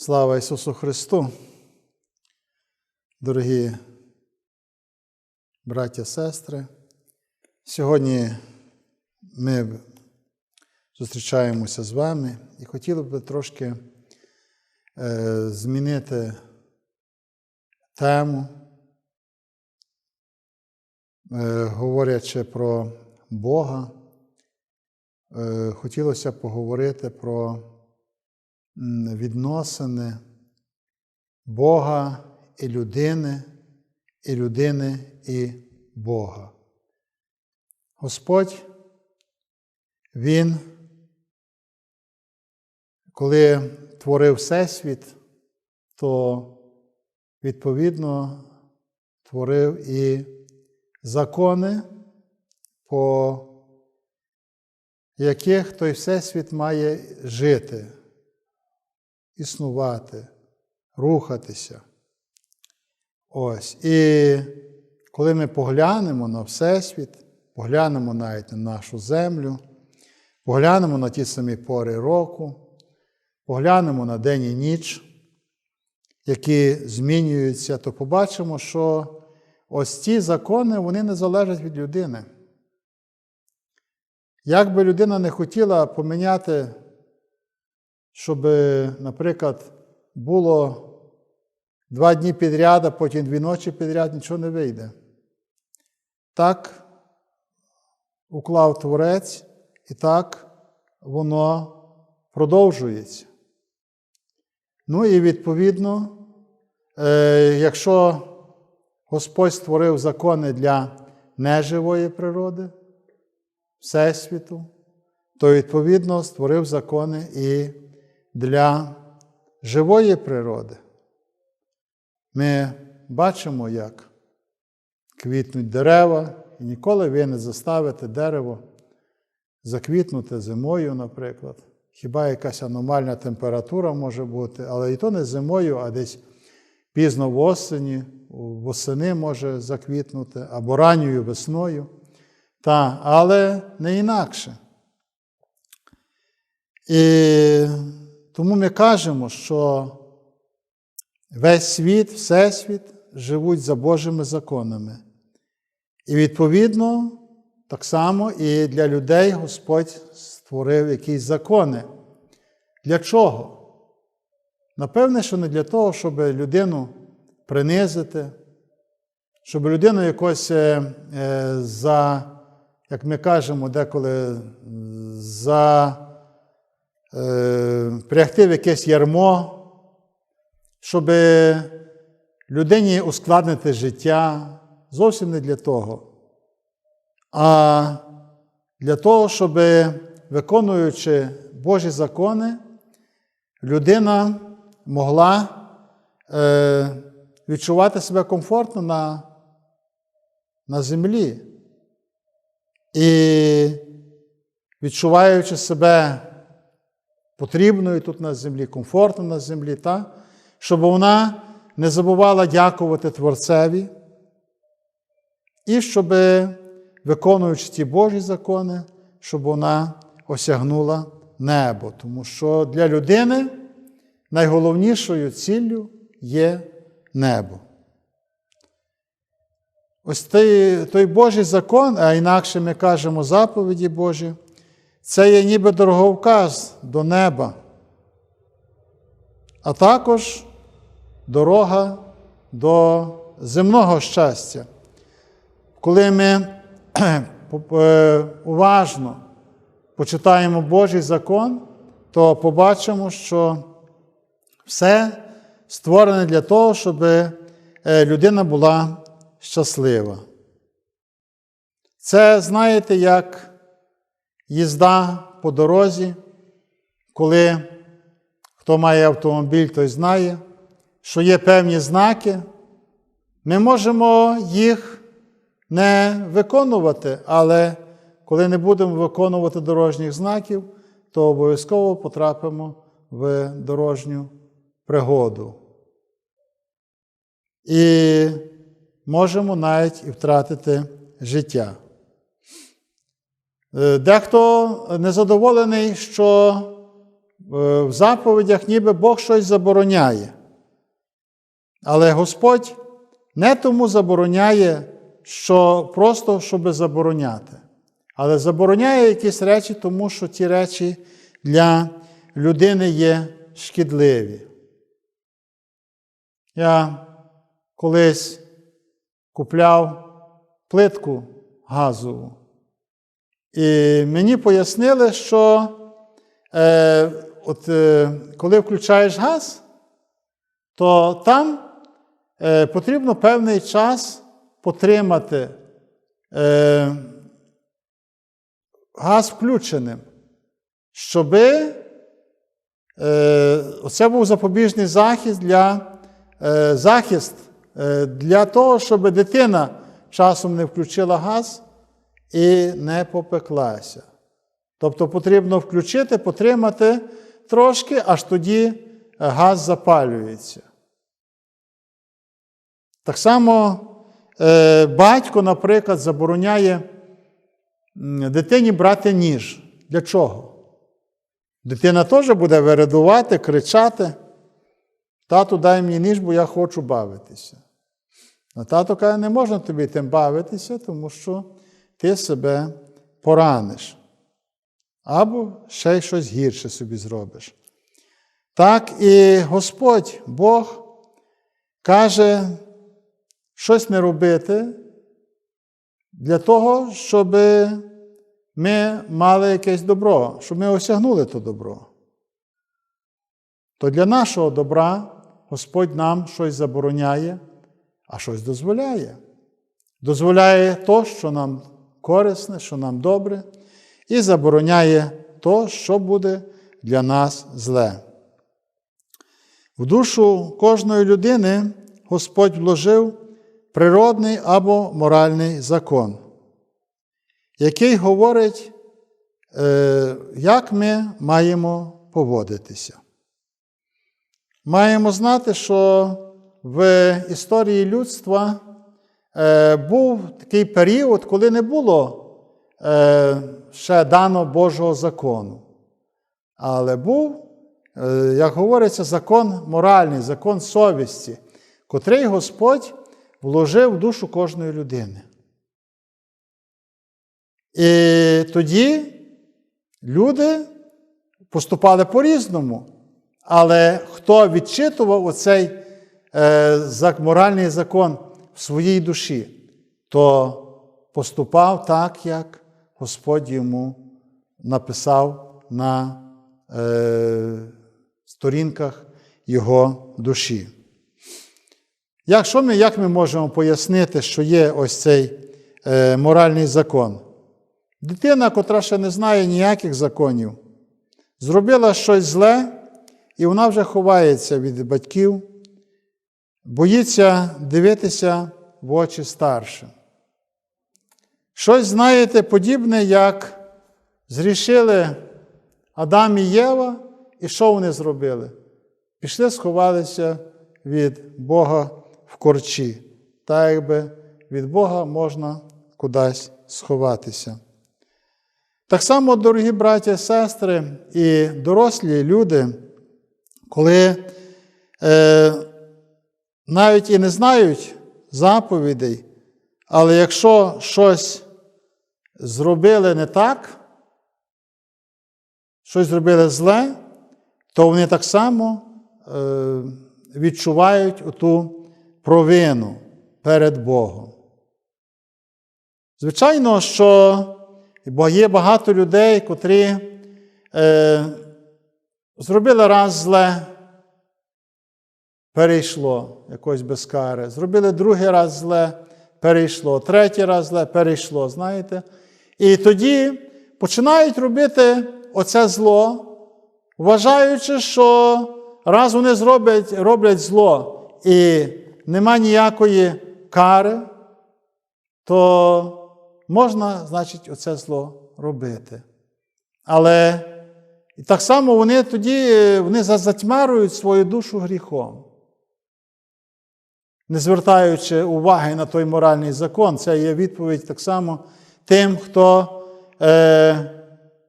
Слава Ісусу Христу! Дорогі браття, сестри, сьогодні ми зустрічаємося з вами і хотіли б трошки е, змінити тему, е, говорячи про Бога, е, хотілося поговорити про відносини Бога і людини, і людини і Бога. Господь, Він, коли творив Всесвіт, то відповідно творив і закони, по яких той Всесвіт має жити, існувати, рухатися. Ось. І коли ми поглянемо на Всесвіт, поглянемо навіть на нашу землю, поглянемо на ті самі пори року, поглянемо на день і ніч, які змінюються, то побачимо, що ось ці закони вони не залежать від людини. Як би людина не хотіла поміняти, щоб, наприклад, було два дні підряд, а потім дві ночі підряд, нічого не вийде. Так уклав Творець, і так воно продовжується. Ну і відповідно, е, якщо Господь створив закони для неживої природи, Всесвіту, то відповідно створив закони і для живої природи. Ми бачимо, як квітнуть дерева, і ніколи ви не заставите дерево заквітнути зимою, наприклад. Хіба якась аномальна температура може бути, але і то не зимою, а десь пізно в осені, восени може заквітнути, або ранньою весною. Та, але не інакше. І тому ми кажемо, що весь світ, Всесвіт живуть за Божими законами. І відповідно, так само і для людей Господь створив якісь закони. Для чого? Напевне, що не для того, щоб людину принизити, щоб людину якось е, за, як ми кажемо, деколи за е, прягти в якесь ярмо, щоб людині ускладнити життя, зовсім не для того, а для того, щоб, виконуючи Божі закони, людина могла е, відчувати себе комфортно на, на землі. І відчуваючи себе потрібною тут на землі, комфортно на землі, та? щоб вона не забувала дякувати Творцеві, і щоб, виконуючи ті Божі закони, щоб вона осягнула небо. Тому що для людини найголовнішою ціллю є небо. Ось той, той Божий закон, а інакше ми кажемо заповіді Божі, це є ніби дороговказ до неба, а також дорога до земного щастя. Коли ми уважно почитаємо Божий закон, то побачимо, що все створене для того, щоб людина була щаслива. Це, знаєте, як їзда по дорозі, коли хто має автомобіль, той знає, що є певні знаки, ми можемо їх не виконувати, але коли не будемо виконувати дорожніх знаків, то обов'язково потрапимо в дорожню пригоду. І можемо навіть і втратити життя. Дехто незадоволений, що е, в заповідях ніби Бог щось забороняє. Але Господь не тому забороняє, що просто щоб забороняти, але забороняє якісь речі, тому що ті речі для людини є шкідливі. Я колись купляв плитку газову, і мені пояснили, що е, от, е, коли включаєш газ, то там е, потрібно певний час потримати е, газ включеним, щоб е, це був запобіжний захист для, е, захист е, для того, щоб дитина часом не включила газ і не попеклася. Тобто потрібно включити, потримати трошки, аж тоді газ запалюється. Так само е, батько, наприклад, забороняє дитині брати ніж. Для чого? Дитина теж буде вирадувати, кричати. Тату, дай мені ніж, бо я хочу бавитися. А тато каже, не можна тобі тим бавитися, тому що ти себе пораниш. Або ще й щось гірше собі зробиш. Так і Господь, Бог, каже щось не робити для того, щоб ми мали якесь добро, щоб ми осягнули то добро. То для нашого добра Господь нам щось забороняє, а щось дозволяє. Дозволяє то, що нам корисне, що нам добре, і забороняє то, що буде для нас зле. В душу кожної людини Господь вложив природний або моральний закон, який говорить, е, як ми маємо поводитися. Маємо знати, що в історії людства е, був такий період, коли не було е, ще дано Божого закону. Але був, е, як говориться, закон моральний, закон совісті, котрий Господь вложив в душу кожної людини. І тоді люди поступали по-різному. Але хто відчитував оцей моральний закон в своїй душі, то поступав так, як Господь йому написав на е, сторінках його душі. Як, що ми, як ми можемо пояснити, що є ось цей е, моральний закон? Дитина, котра ще не знає ніяких законів, зробила щось зле, і вона вже ховається від батьків, боїться дивитися в очі старшим. Щось, знаєте, подібне, як зрішили Адам і Єва, і що вони зробили? Пішли, сховалися від Бога в корчі, так якби від Бога можна кудись сховатися. Так само, дорогі браті сестри, і дорослі люди, коли е, навіть і не знають заповідей, але якщо щось зробили не так, щось зробили зле, то вони так само е, відчувають оту провину перед Богом. Звичайно, що є багато людей, котрі е, зробили раз зле, перейшло якось без кари. Зробили другий раз зле, перейшло, третій раз зле, перейшло, знаєте. І тоді починають робити оце зло, вважаючи, що раз вони зроблять, роблять зло і нема ніякої кари, то можна, значить, оце зло робити. Але і так само вони тоді вони затьмарюють свою душу гріхом. Не звертаючи уваги на той моральний закон, це є відповідь так само тим, хто е,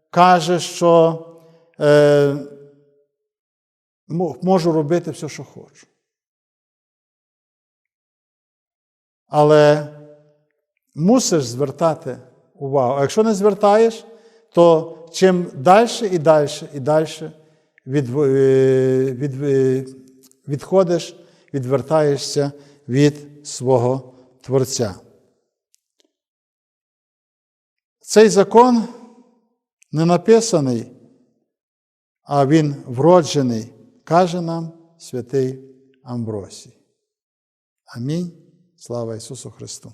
каже, що е, можу робити все, що хочу. Але мусиш звертати увагу. А якщо не звертаєш, то чим далі і далі і далі від, е, від, е, відходиш, відвертаєшся від свого Творця. Цей закон не написаний, а він вроджений, каже нам святий Амбросій. Амінь. Слава Ісусу Христу!